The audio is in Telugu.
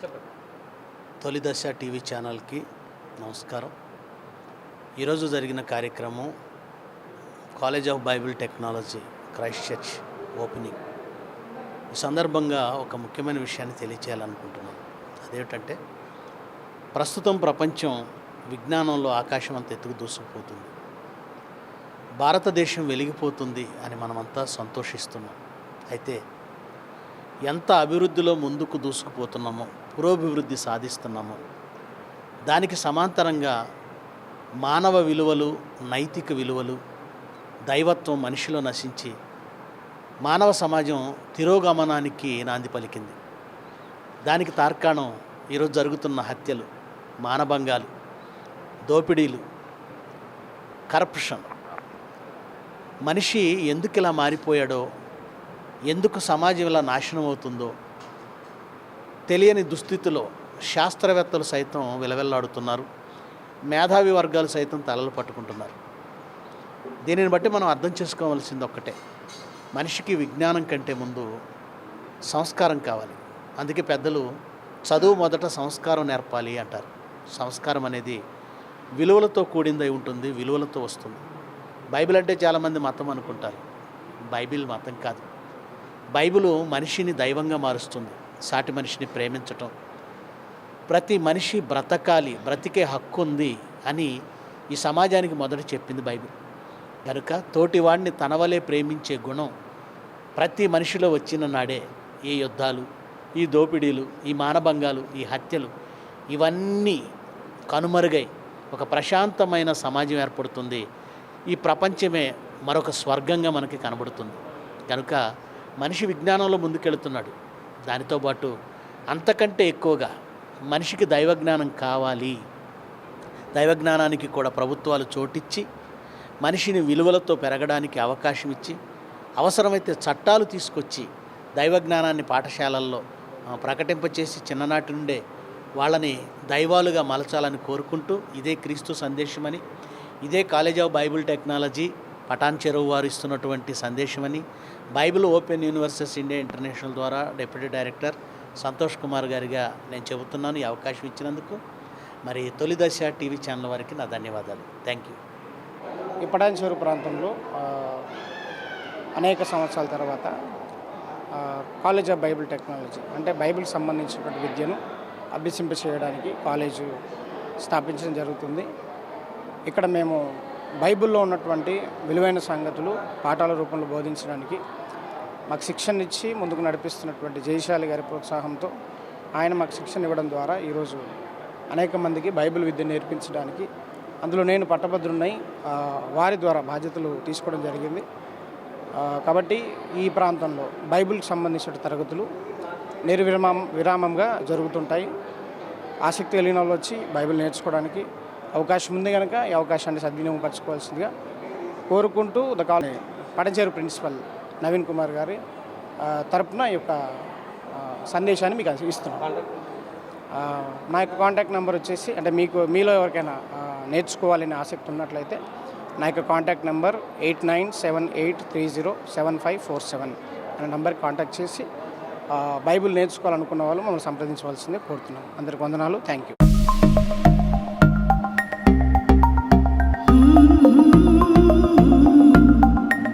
చెప్పండి. తొలిదశ టీవీ ఛానల్కి నమస్కారం. ఈరోజు జరిగిన కార్యక్రమం college of Bible technology Christ church opening. ఈ సందర్భంగా ఒక ముఖ్యమైన విషయాన్ని తెలియచేయాలనుకుంటున్నాను. అదేమిటంటే ప్రస్తుతం ప్రపంచం విజ్ఞానంలో ఆకాశం అంత ఎత్తుకు దూసుకుపోతుంది. భారతదేశం వెలిగిపోతుంది అని మనమంతా సంతోషిస్తున్నాం. అయితే ఎంత అభివృద్ధిలో ముందుకు దూసుకుపోతున్నామో పురోభివృద్ధి సాధిస్తున్నామో. దానికి సమాంతరంగా మానవ విలువలు నైతిక విలువలు దైవత్వం మనిషిలో నశించి మానవ సమాజం తిరోగమనానికి నాంది పలికింది. దానికి తార్కాణం ఈరోజు జరుగుతున్న హత్యలు మానభంగాలు దోపిడీలు కరప్షన్. మనిషి ఎందుకు ఇలా మారిపోయాడో ఎందుకు సమాజం ఇలా నాశనం అవుతుందో తెలియని దుస్థితిలో శాస్త్రవేత్తలు సైతం విలవెల్లాడుతున్నారు. మేధావి వర్గాలు సైతం తలలు పట్టుకుంటున్నారు. దీనిని బట్టి మనం అర్థం చేసుకోవాల్సింది ఒక్కటే. మనిషికి విజ్ఞానం కంటే ముందు సంస్కారం కావాలి. అందుకే పెద్దలు చదువు మొదట సంస్కారం నేర్పాలి అంటారు. సంస్కారం అనేది విలువలతో కూడిందై ఉంటుంది విలువలతో వస్తుంది. బైబిల్ అంటే చాలామంది మతం అనుకుంటారు. బైబిల్ మతం కాదు. బైబిల్ మనిషిని దైవంగా మారుస్తుంది. సాటి మనిషిని ప్రేమించటం. ప్రతి మనిషి బ్రతకాలి బ్రతికే హక్కు ఉంది అని ఈ సమాజానికి మొదట చెప్పింది బైబిల్. కనుక తోటివాడిని తనవలే ప్రేమించే గుణం ప్రతి మనిషిలో వచ్చిన నాడే. ఈ యుద్ధాలు ఈ దోపిడీలు ఈ మానభంగాలు ఈ హత్యలు ఇవన్నీ కనుమరుగై ఒక ప్రశాంతమైన సమాజం ఏర్పడుతుంది. ఈ ప్రపంచమే మరొక స్వర్గంగా మనకి కనబడుతుంది. కనుక మనిషి విజ్ఞానంలో ముందుకెళ్తున్నాడు. దానితో పాటు అంతకంటే ఎక్కువగా మనిషికి దైవజ్ఞానం కావాలి. దైవజ్ఞానానికి కూడా ప్రభుత్వాలు చోటిచ్చి మనిషిని విలువలతో పెరగడానికి అవకాశం ఇచ్చి అవసరమైతే చట్టాలు తీసుకొచ్చి దైవజ్ఞానాన్ని పాఠశాలల్లో ప్రకటింపచేసి చిన్ననాటి నుండే వాళ్ళని దైవాలుగా మలచాలని కోరుకుంటూ ఇదే క్రీస్తు సందేశమని ఇదే college of Bible technology Patancheru వారు ఇస్తున్నటువంటి సందేశమని Bible open universities India international ద్వారా డిప్యూటీ డైరెక్టర్ సంతోష్ కుమార్ గారిగా నేను చెబుతున్నాను ఈ అవకాశం ఇచ్చినందుకు. మరి తొలి దశ టీవీ ఛానల్ వారికి నా ధన్యవాదాలు. Thank you. ఈ పటాన్చేరు ప్రాంతంలో అనేక సంవత్సరాల తర్వాత కాలేజ్ ఆఫ్ బైబిల్ టెక్నాలజీ అంటే బైబిల్ సంబంధించినటువంటి విద్యను అభ్యసింప చేయడానికి కాలేజు స్థాపించడం జరుగుతుంది. ఇక్కడ మేము బైబిల్లో ఉన్నటువంటి విలువైన సంగతులు పాఠాల రూపంలో బోధించడానికి మాకు శిక్షణ ఇచ్చి ముందుకు నడిపిస్తున్నటువంటి జయశాలి గారి ప్రోత్సాహంతో ఆయన మాకు శిక్షణ ఇవ్వడం ద్వారా ఈరోజు అనేక మందికి బైబిల్ విద్య నేర్పించడానికి అందులో నేను పట్టభద్రున్నై వారి ద్వారా బాధ్యతలు తీసుకోవడం జరిగింది. కాబట్టి ఈ ప్రాంతంలో బైబిల్కి సంబంధించిన తరగతులు నిర్విరామం విరామంగా జరుగుతుంటాయి. ఆసక్తి కలిగిన వాళ్ళు వచ్చి బైబిల్ నేర్చుకోవడానికి అవకాశం ఉంది కనుక ఈ అవకాశాన్ని సద్వినియోగపరచుకోవాల్సిందిగా కోరుకుంటూ the college Patancheru principal Naveen Kumar గారి తరపున ఈ యొక్క సందేశాన్ని మీకు ఇస్తున్నాను నా యొక్క కాంటాక్ట్ నెంబర్ వచ్చేసి అంటే మీకు మీలో ఎవరికైనా నేర్చుకోవాలని ఆసక్తి ఉన్నట్లయితే నా యొక్క contact number eight nine seven eight three zero seven five four seven అనే నెంబర్కి కాంటాక్ట్ చేసి బైబిల్ నేర్చుకోవాలనుకున్న వాళ్ళు మమ్మల్ని సంప్రదించవలసిందే కోరుతున్నాం. అందరికి వందనాలు. Thank you.